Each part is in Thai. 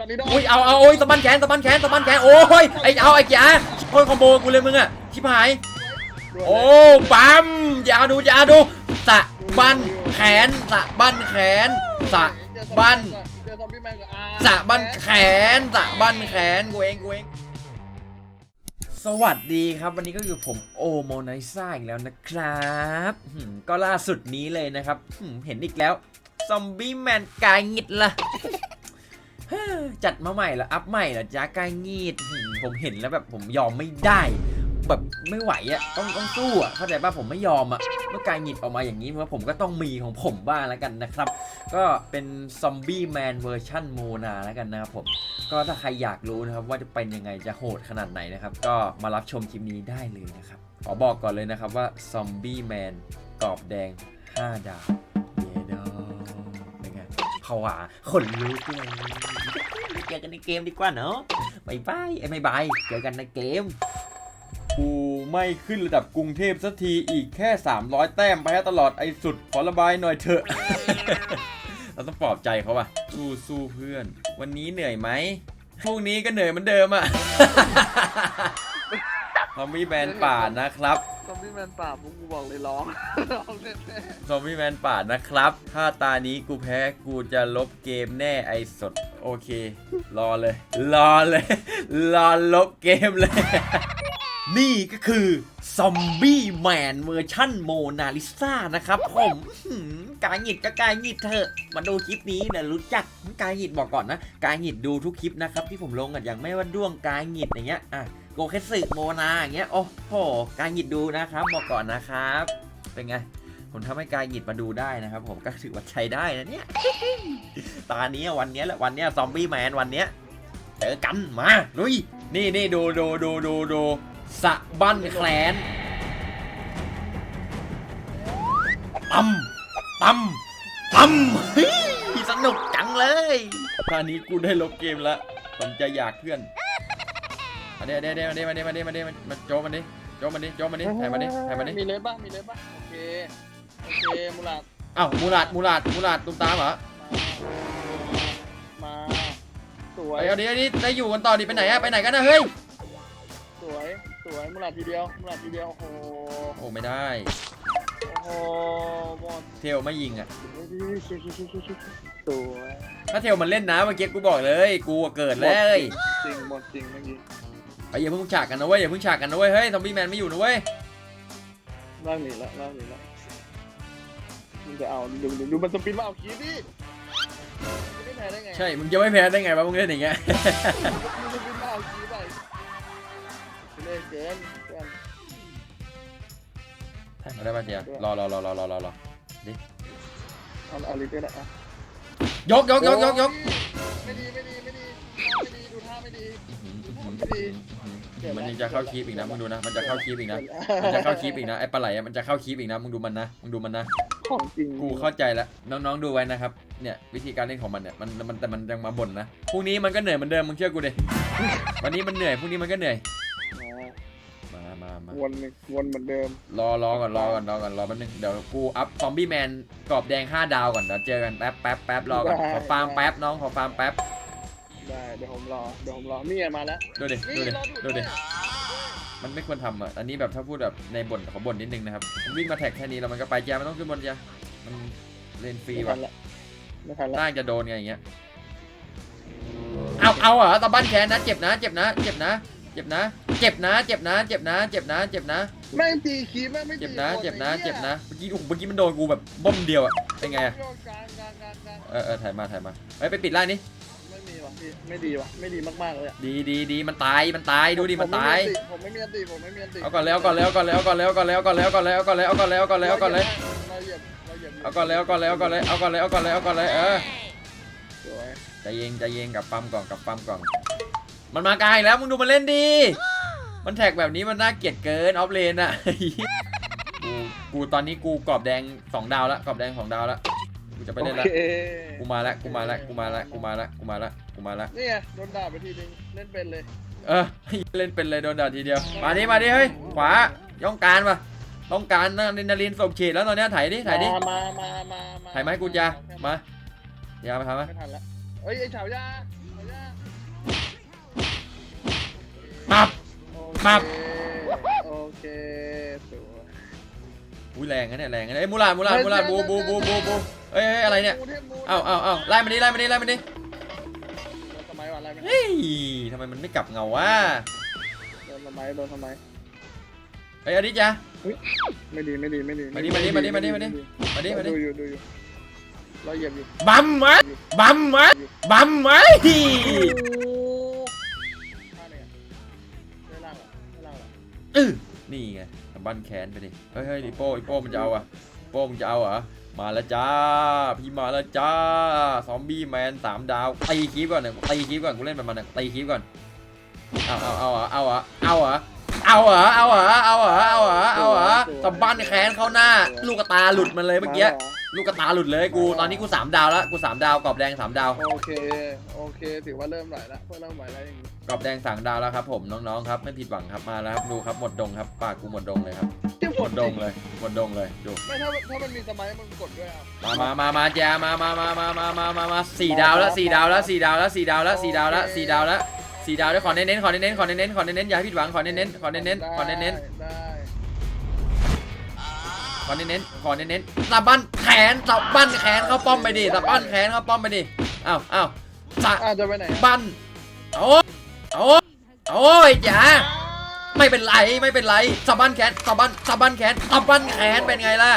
อตนี้โดนอุ้ยเอาเอาโอ้ยสะบันแขนสะบันแขนสะบันแขนโอ้ยไอเอาไอ้จ๋าโอ้ยคอมโบกูเลยมึงอะชิบหายโอ้ปั๊มอย่าดูอย่าดูสะบันแขนสะบันแขนสะบันเจอซอมบี้แมนกับอาสะบันแขนสะบันแขนกูเองกูเองสวัสดีครับวันนี้ก็อยู่ผมโอโมไนซ่าอีกแล้วนะครับก็ล่าสุดนี้เลยนะครับเห็นอีกแล้วซอมบี้แมนกายงิดละ จัดมาใหม่ละอัพใหม่ละจ้ากายงีดผมเห็นแล้วแบบผมยอมไม่ได้ แบบไม่ไหวอะต้องต้องสู้อะเข้าใจป่ะผมไม่ยอมอะเมื่อกายหงิดออกมาอย่างนี้ว่าผมก็ต้องมีของผมบ้างแล้วกันนะครับ ก็เป็นซอมบี้แมนเวอร์ชั่นโมนาแล้วกันนะครับผมก็ถ้าใครอยากรู้นะครับว่าจะเป็นยังไงจะโหดขนาดไหนนะครับ ก็มารับชมคลิปนี้ได้เลยนะครับขอบอกก่อนเลยนะครับว่าซอมบี้แมนกรอบแดง 5 ดาว วาขนลุกเลยเจอกันในเกมดีกว่าเนาะบายบายไอ้ไม่บายเจอกันในเกม กูไม่ขึ้นระดับกรุงเทพสักทีอีกแค่ 300 แต้มไปให้ตลอดไอ้สุดขอระบายหน่อยเถอะ เราต้องปลอบใจเขาป่ะสู้สู้เพื่อน วันนี้เหนื่อยไหมพรุ่งนี้ก็เหนื่อยเหมือนเดิมอะซอมบี้แมนป่านะครับ บี้แมนป่าพวกกูบอกเลยร้องร้องแน่ซอมบี้แมนป่านะครับ ถ้าตานี้กูแพ้กูจะลบเกมแน่ไอสด โอเค รอเลย รอเลย รอลบเกมเลย นี่ก็คือซอมบี้แมนเวอร์ชั่นโมนาลิซานะครับผมหืมกายหงิดก็กายหงิดเถอะ มาดูคลิปนี้เนี่ยรู้จักกายหงิดบอกก่อนนะ กายหงิดดูทุกคลิปนะครับที่ผมลงอะอย่างไม่ว่าด้วงกายหงิดอย่างเงี้ยอะ โกเคสึโมนาอย่างเงี้ย โอ้โห กายหงิดดูนะครับบอกก่อนนะครับ เป็นไง ผมทำให้กายหยิบมาดูได้นะครับ ผมก็ถือว่าใช้ได้นะเนี่ย ตาเนี้ยวันเนี้ยแหละวันเนี้ยซอมบี้แมนวันเนี้ยเจอกันมาลุย นี่นี่ดูดูดูดูดูสะบันแขนปั๊มปั๊มปั๊มสนุกจังเลยตอนนี้กูได้ลบเกมแล้วผมจะอยากเพื่อน มาเด้มาเด้มาเด้มาเด้มาเด้มาเด้มามาโจมันดิโจมันดิโจมันดิถ่ายมันดิถ่ายมันดิมีเลสบ้างมีเลสบ้างโอเคโอเคมูลาดอ้าวมูลาดมูลาดมูลาดตุ้มตามเหรอมาสวไปยเอาดิเอาดิได้อยู่กันต่อดิไปไหนอะไปไหนกันนะเฮ้ยสวยสวยมูลาดทีเดียวมูลาดทีเดียวโอ้โหโอ้ไม่ได้โอ้โหหมดเทลไม่ยิงอะสวยถ้าเทลมันเล่นนะเมื่อกี้กูบอกเลย กูเกิดเลยจริงหมดจริงเมื่อกี้ ไปอย่าเพิ่งฉากกันนะเว้ยอย่าเพิ่งฉากกันนะเว้ยเฮ้ยซอมบี้แมนไม่อยู่นะเว้ยร่างหนีละร่างหนีละมันจะเอาดูดูดูมันสปินมาเอาคีย์ดิมันจะไม่แพ้ได้ไงใช่มึงจะไม่แพ้ได้ไงวะมึงเล่นอย่างเงี้ยมันสปินมาเอาคีย์ไปเล่นเกินเกินถ่ายมาได้ป่ะเจียรอรอรอรอรอรอรอเอาเอาลิเตอร์นะอะยกยกยกยกยกไม่ดีไม่ดี ม่ดีมันยังจะเข้าคีบอีกนะมึงดูนะ มันจะเข้าคีบอีกนะ มันจะเข้าคีบอีกนะไอ้ปลาไหลอะมันจะเข้าคีบอีกนะมึงดูมันนะมึงดูมันนะ ของจริงกูเข้าใจแล้วน้องๆดูไว้นะครับเนี่ยวิธีการเล่นของมันเนี่ยมันมันแต่มันยังมาบ่นนะพรุ่งนี้มันก็เหนื่อยเหมือนเดิมมึงเชื่อกูดิวันนี้มันเหนื่อยพรุ่งนี้มันก็เหนื่อยมามามา วนหนึ่งวนเหมือนเดิม รอรอก่อนรอก่อนรอก่อนรอแป๊บนึงเดี๋ยวกูอัพซอมบี้แมนกรอบแดง 5 ดาวก่อนเดี๋ยวเจอกันแป๊บแป๊บแป๊บรอก่อนขอฟาร์มแป๊บน้องขอฟาร์มแป๊บ ได้ เดี๋ยวผมรอ เดี๋ยวผมรอนี่ไงมาแล้ว ดูดินี่ดูดิรอดูดิมันไม่ควรทำอะ อันนี้แบบถ้าพูดแบบในบ่นขอบ่นนิดนึงนะครับมันวิ่งมาแท็กแค่นี้แล้วมันก็ไปจ้ามันต้องขึ้นบนจ้ามันเล่นฟรีไม่ทัว่ะนละไม่ทันละน่าจะโดนไงอย่างเงี้ย เอาเอาเหรอตะบ้านแขนนะ เจ็บนะ เจ็บนะ เจ็บนะ เจ็บนะ เจ็บนะ เจ็บนะ เจ็บนะ เจ็บนะ เจ็บนะ แม่งตีคีย์แม่งไม่ตีเจ็บนะโดเจ็บนะไอ้หี้ยเจ็บนะ เมื่อกี้โอ้โหเมื่อกี้มันโดนกูแบบบ้อมเดียวอะเป็นไงอะ โยกกลางกลางกลางกลางเออเออถ่ายมาถ่ายมาเฮ้ยไปปิดล่างนี่ ไม่มีว่ะพี่ไม่ดีว่ะไม่ดีมากๆเลยอะดีดีดีมันตายมันตายดูดิมันตายผมไม่มีอันติผมไม่มีอันติเอาก่อนแล้วก่อนแล้วก่อนแล้วก่อนแล้วก่อนแล้วก่อนแล้วก่อนแล้วก่อนแล้วก่อนแล้วก่อนแล้วก่อนแล้วก่อนแล้วเราเหยียบเราเหยียบเอาก่อนแล้วก่อนแล้วก่อนแล้วเอาก่อนแล้วก่อนแล้วก่อนแล้วเออสวยใจเย็นใจเย็นกับปั๊มก่อนกับปั๊มก่อนมันมาไกลแล้วมึงดูมันเล่นดีมันแท็กแบบนี้มันน่าเกลียดเกินออฟเลนอะกูกูตอนนี้กูกรอบแดงสองดาวแล้วกรอบแดงสองดาวแล้วูจะไปเล่นละกูมาละกูมาละกูมาละกูมาละกูมาละกูมาละนี่ไงโดนด่าไปทีนึงเล่นเป็นเลยเออ เล่นเป็นเลยโดนด่าทีเดียว มาดิมาดิเฮ้ย ขวา ย่องการป่ะต้องการนะลินาลินสมฉีดแล้วตอนเนี้ยถ่ายดิถ่ายดิมามามามามถ่ายไหมกูจะมา ยามาทำไหมไม่ทันละเฮ้ยไอ้เฉาวยาปับ ปั๊บ โอเคสวย อุ้ยแรงนะเนี่ยแรงนะเนี่ยเอ้มูลานมูลานมูลานบูบูบูบู เอ้ยเอ้ยอะไรเนี่ยมูทพมูเอ้าเอ้าเอ้าไล่มาดิไล่มาดิไล่มาดิโดนทำไมวะอะไรไม่เฮ้ยทำไมมันไม่กลับเงาวะโดนทำไมโดนทำไมเอ้ยอดิจ้ะไม่ดีไม่ดีไม่ดีมาดิมาดิมาดิมาดิมาดิมาดิมาดิดูอยู่ดูอยู่เราเหยียบอยู่บัมมะบัมมะบัมมะฮีท่าเนี่ยไม่ล่างหรอไม่ล่างหรออื้อนี่ไงบันแขนไปดิเฮ้ยเฮ้ยดิโป้ดิโป้มันจะเอาอะโป้มึงจะเอาเหรอ มาแล้วจ้า พี่มาแล้วจ้า ซอมบี้แมนสามดาวตีคลิปก่อนเนี่ยตีคลิปก่อนกูเล่นไปมันเนี่ยตีคลิปก่อน เอาเอาเอาเอาเอาเอาเอาเหรอเอาเหรอเอาเหรอเอาเหรอเอาเหรอเอาเหรอสับบ้านแขนเข้าหน้า ลูกตาหลุดมาเลยเมื่อกี้ ลูกกระตาหลุดเลยกูตอนนี้กูสามดาวแล้วกูสามดาวกรอบแดงสามดาวโอเค โอเค ถือว่าเริ่มไหลแล้วเพื่อเริ่มไหลแล้วอย่างนี้กรอบแดงสามดาวแล้วครับผมน้องๆครับไม่ผิดหวังครับมาแล้วครับดูครับหมดดงครับปากกูหมดดงเลยครับที่หมดดงเลยหมดดงเลยดูไม่ถ้าถ้ามันมีสมัยมันกดด้วยอะมามามามาแจมามามามามามามามาสี่ดาวแล้วสี่ดาวแล้วสี่ดาวแล้วสี่ดาวแล้วสี่ดาวแล้วสี่ดาวแล้วสี่ดาวแล้วขอเน้นๆขอเน้นๆขอเน้นๆขอเน้นๆอย่าให้ผิดหวังขอเน้นๆขอเน้นๆขอเน้นๆ ได้ข อเน้นๆขอเน้นๆสะบั้นแขนสะบั้นแขนเข้าป้อมไปดิสะบั้นแขนเข้าป้อมไปดิอ้าวอ้าวสะอะจะไปไหนบั้นโอ้โอ้โอ้ยจ๋าไม่เป็นไรไม่เป็นไรสะบั้นแขนสะบั้นสะบั้นแขนสะบั้นแขนเป็นไงล่ะ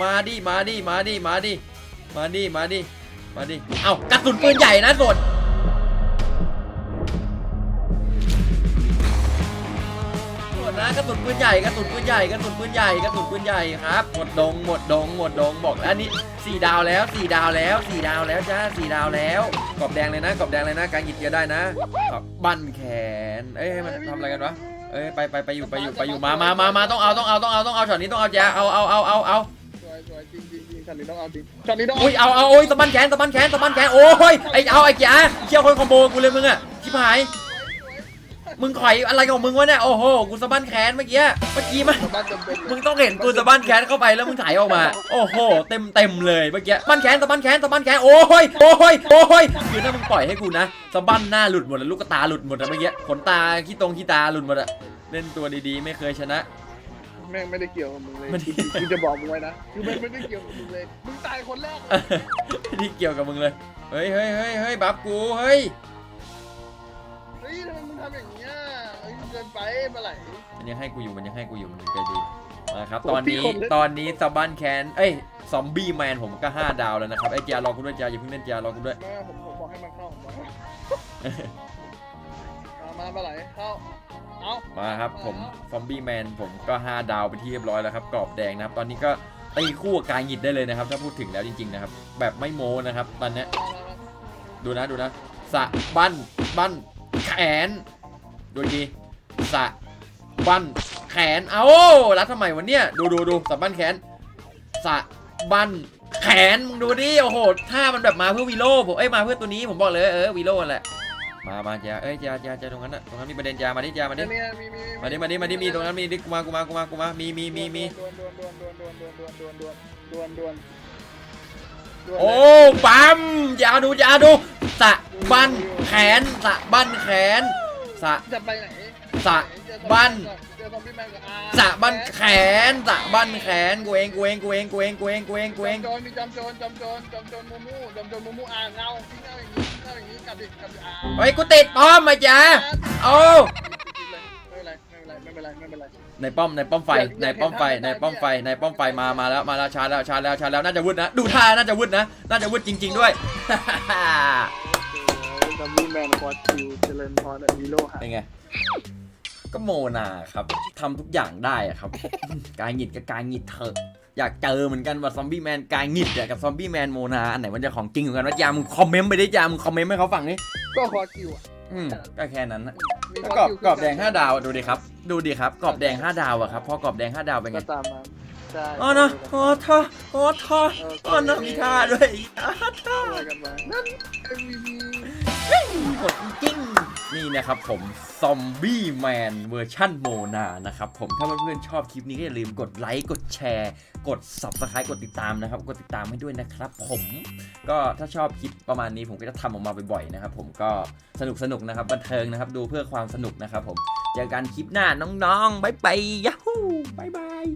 มาดิมาดิมาดิมาดิมาดิมาดิมาดิเอ้ากระสุนปืนใหญ่นะสดหมด นะกระสุนปืนใหญ่กระสุนปืนใหญ่กระสุนปืนใหญ่กระสุนปืนใหญ่ครับหมดดงหมดดงหมดดงบอกแล้วอันนี้สี่ดาวแล้วสี่ดาวแล้วสี่ดาวแล้วจ้าสี่ดาวแล้วกรอบแดงเลยนะกรอบแดงเลยนะการหยิบเกียร์ได้นะกรอบบั้นแขนเอ้ยมันทำอะไรกันวะเอ้ยไปไปไปอยู่ไปอยู่ไปอยู่มามามามาต้องเอาต้องเอาต้องเอาต้องเอาช็อตนี้ต้องเอาจ้าเอาเอาเอาเอาเอาสวยสวยจริงจริงจริงช็อตนี้ต้องเอาจริงช็อตนี้ต้องเอาอุ้ยเอาเอาโอ้ยตะบันแขนตะบันแขนตะบันแขนโอ้ยไอเอาไอ้จ๋าเชี่ยวคนคอมโบกูเลยมึงอะชิบหาย มึงข่อยอะไรของมึงวะเนี่ย โอ้โห กูสะบั้นแขนเมื่อกี้ เมื่อกี้มันบ้านจำเป็นเลมึยงต้องเห็นกูสะบั้นแขนเข้าไปแล้วมึงถ่ายออกมา โอ้โห เต็มเต็มเลยเมื่อกี้บั้นแขนสะบั้นแขนสะบั้นแขน โอ้ย โอ้ย โอ้ยคือถ้ามึงปล่อยให้กูนะสะบั้นหน้าหลุดหมดแล้วลูกตาหลุดหมดอะเมื่อกี้ ขนตาขี้ตรงขี้ตาหลุดหมดอะเล่นตัวดีๆ ไม่เคยชนะ แม่งไม่ได้เกี่ยวกับมึงเลยไม่ได้ กูจะบอกมึงไว้นะคือมันไม่ได้เกี่ยวกับมึงเลย มึงตายคนแรกเลยที่เกี่ยวกับมึงเลย เฮ้ยเฮ้ยเฮ้ยเฮ้ยบัฟกู เฮ้ยเฮ้ยทำไมมึงทำอย่างเงี้ยเฮ้ยเกินไปเมื่อไหร่มันยังให้กูอยู่มันยังให้กูอยู่มันยังใจดีมาครับโอ้ตอนนี้พี่คนเล่นตอนนี้สะบั้นแคนเอ้ยซอมบี้แมนผมก็ 5 ดาวแล้วนะครับไอ้เจียรอกูด้วยเจียอย่าเพิ่งเล่นเจียรอกูด้วยแม่ผมผมบอกให้มันเข้าผมบอกเอามาเมื่อไหร่เข้าเอามาครับผมซอมบี้แมนผมก็ 5 ดาวไปที่เรียบร้อยแล้วครับกรอบแดงนะครับ ตอนนี้ก็ตีคู่กับกายหยิดได้เลยนะครับ ถ้าพูดถึงแล้วจริงๆนะครับ แบบไม่โม้นะครับ ตอนเนี้ยมามามาดูนะดูนะสะบั้นบั้นแขน ดูดีสะบั้นแขน เอารัดทำไมวันเนี้ยดูดูดูสะบั้นแขน สะบั้นแขน มึงดูดิ โอ้โห ถ้ามันแบบมาเพื่อวีโร่ผม เอ้ย มาเพื่อตัวนี้ ผมบอกเลย เออวีโร่แหละ มามาจ้าเอ้ยจ้าจ้าจ้าตรงนั้นอะตรงนั้นมีประเด็นจ้ามาดิจ้ามาดิเนี่ยมีมีมาดิ มาดิ มาดิ มีตรงนั้นมีดิ กูมา กูมา กูมา กูมา มีมีมีมีดวนดวนดวนดวนดวนดวนดวนดวนดวนดวนดวนดวน โอ้ปั๊มอย่าดูอย่าดูสะบั้นแขนสะบั้นแขนสะจะไปไหนสะบั้นเจอซอมบี้แมนกับอาสะบั้นแขนสะบั้นแขนกูเองกูเองกูเองกูเองกูเองกูเองกูเองจอมโจรมีจอมโจรจอมโจรจอมโจรมูมูจอมโจรมูมูอาเงาทิ้งเงาอย่างนี้เงาอย่างนี้กลับดิกลับดิอาเฮ้ยกูติดป้อมมาจ้าโอ้ไม่เป็นไรไม่เป็นไรไม่เป็นไรไม่เป็นไร ในป้อมในป้อมไฟในป้อมไฟในป้อมไฟในป้อมไฟมามาแล้วมาแล้วชาร์จแล้วชาร์จแล้วชาร์จแล้วน่าจะวุดนะดูท่าน่าจะวุดนะน่าจะวุดจริง ๆ ด้วยซอมบี้แมนควอดคิวเจริญพรฮีโร่หายเป็นไงก็โมนาครับทำทุกอย่างได้อะครับ กายหงิดกับกายหงิดเถอะอยากเจอเหมือนกันว่าซอมบี้แมนกายหงิดอะกับซอมบี้แมนโมนาอันไหนมันจะของจริงกว่ากันวะยามึงคอมเมนต์ไปดิยามึงคอมเมนต์ให้เขาฟังดิก็ควอดคิวอะอืมก็แค่นั้นนะ มีแล้วกรอบกรอบแดง5ดาวดูดิครับ ดูดิครับกรอบแดง5ดาวอะครับพอกรอบแดง5ดาวเป็นไงก็ตามนั้นใช่อ๋อนะโอ้ท่าโอ้ท่าอ๋อนะมีท่าด้วยอ๋อท่าช่วยกันมานั่น MVP หมดจริง นี่นะครับผมซอมบี้แมนเวอร์ชั่นโมนานะครับผมถ้าเพื่อนๆชอบคลิปนี้ก็อย่าลืมกดไลค์กดแชร์ กด subscribe กดติดตามนะครับ กดติดตามให้ด้วยนะครับผมก็ถ้าชอบคลิปประมาณนี้ผมก็จะทำออกมาบ่อยๆนะครับผมก็สนุกสนุกๆนะครับบันเทิงนะครับ ดูเพื่อความสนุกนะครับผมเจอกันคลิปหน้าน้องๆบายบายยาฮูบายบาย